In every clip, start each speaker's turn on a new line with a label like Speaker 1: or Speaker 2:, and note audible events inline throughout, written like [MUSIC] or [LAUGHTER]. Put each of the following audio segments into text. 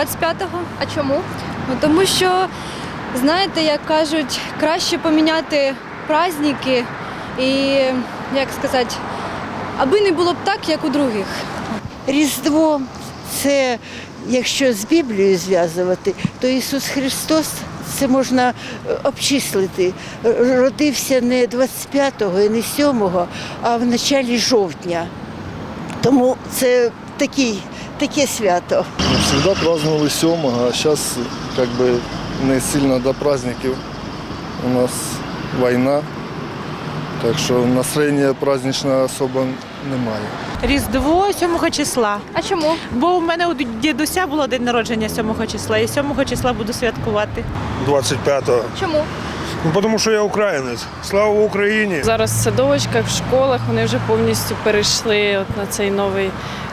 Speaker 1: 25-го.
Speaker 2: А чому?
Speaker 1: Ну, тому що, знаєте, як кажуть, краще поміняти праздники і, як сказати, аби не було б так, як у других.
Speaker 3: Різдво це, якщо з Біблією зв'язувати, то Ісус Христос це можна е, обчислити. Родився не 25-го і не 7-го, а в началі жовтня. Тому це такий, таке свято.
Speaker 4: Всегда праздновали 7 а сейчас как бы не сильно до праздников. У нас война, так що настроєння праздничного особо немає.
Speaker 5: Різдво 7 числа.
Speaker 2: А чому?
Speaker 5: Бо в мене у дідуся було день народження 7 числа, і 7 числа буду святкувати.
Speaker 6: 25-го.
Speaker 2: Чому?
Speaker 6: Ну, тому що я українець. Слава Україні!
Speaker 7: Зараз в садочках, в школах вони вже повністю перейшли от на цей новий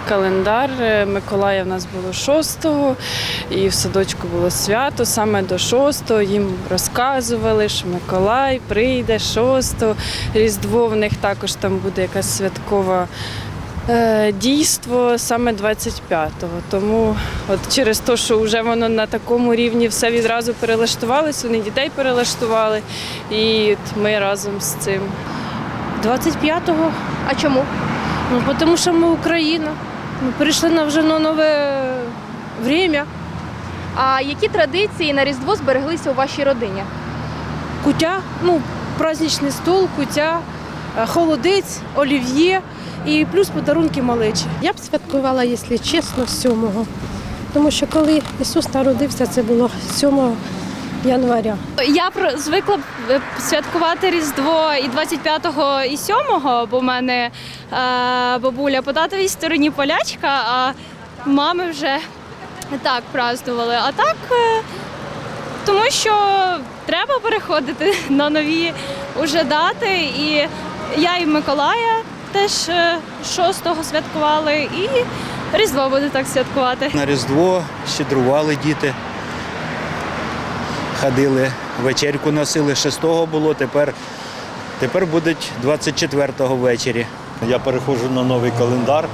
Speaker 7: календар. Е, Миколая в нас було 6-го, і в садочку було свято саме до 6-го. Їм розказували, що Миколай прийде 6-го. Різдво в них також там буде якась святкова. Е, Дійство саме 25-го. Тому от через те, що вже воно на такому рівні все відразу перелаштувалось, вони дітей перелаштували, і от ми разом з цим.
Speaker 8: 25-го,
Speaker 2: А чому?
Speaker 8: ну тому що ми Україна. Ми перейшли на вже на нове время.
Speaker 2: А які традиції на Різдво збереглися у вашій родині?
Speaker 8: Кутя, ну, праздничний стол, кутя, е, холодець, олів'є і плюс подарунки малечі.
Speaker 9: Я б святкувала, якщо чесно, 7-го. Тому що коли Ісус народився, це було 7 января.
Speaker 1: Я звикла е, святкувати Різдво і 25-го, і 7-го, бо в мене е, бабуля по татовій стороні полячка, а мами вже так празднували. А так, е, тому що треба переходити [LAUGHS] на нові уже дати. І я і Миколая теж е, 6-го святкували, і Різдво буде так святкувати.
Speaker 10: На Різдво щедрували діти. Ходили, вечерку носили, 6-го було, тепер, тепер будуть 24-го ввечері.
Speaker 11: Я переходжу на новий календар.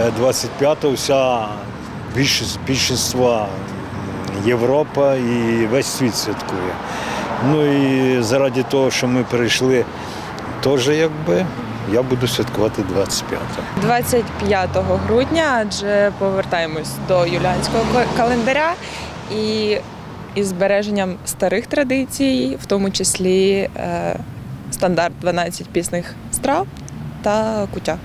Speaker 11: Е, 25-го вся більшість, більшість Європа і весь світ святкує. Ну і заради того, що ми перейшли, теж якби я буду святкувати 25-го.
Speaker 5: 25 грудня, адже повертаємось до юліанського календаря і із збереженням старих традицій, в тому числі е, стандарт 12 пісних страв та куття.